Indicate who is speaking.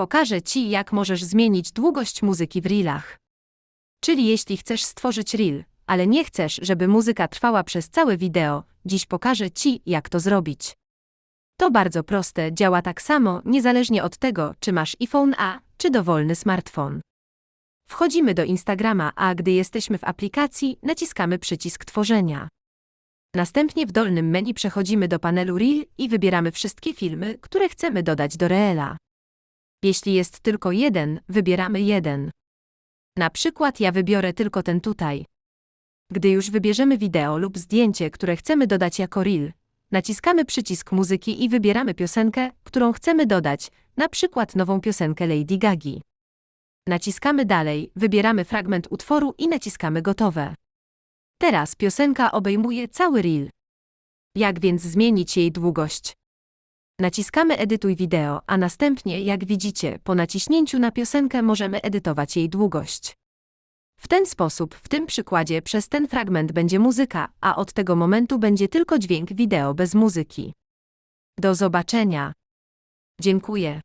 Speaker 1: Pokażę Ci, jak możesz zmienić długość muzyki w reelach. Czyli jeśli chcesz stworzyć reel, ale nie chcesz, żeby muzyka trwała przez całe wideo, dziś pokażę Ci, jak to zrobić. To bardzo proste, działa tak samo, niezależnie od tego, czy masz iPhone A, czy dowolny smartfon. Wchodzimy do Instagrama, a gdy jesteśmy w aplikacji, naciskamy przycisk tworzenia. Następnie w dolnym menu przechodzimy do panelu Reel i wybieramy wszystkie filmy, które chcemy dodać do Reela. Jeśli jest tylko jeden, wybieramy jeden. Na przykład ja wybiorę tylko ten tutaj. Gdy już wybierzemy wideo lub zdjęcie, które chcemy dodać jako Reel, naciskamy przycisk muzyki i wybieramy piosenkę, którą chcemy dodać, na przykład nową piosenkę Lady Gagi. Naciskamy dalej, wybieramy fragment utworu i naciskamy gotowe. Teraz piosenka obejmuje cały reel. Jak więc zmienić jej długość? Naciskamy edytuj wideo, a następnie, jak widzicie, po naciśnięciu na piosenkę możemy edytować jej długość. W ten sposób, w tym przykładzie, przez ten fragment będzie muzyka, a od tego momentu będzie tylko dźwięk wideo bez muzyki. Do zobaczenia. Dziękuję.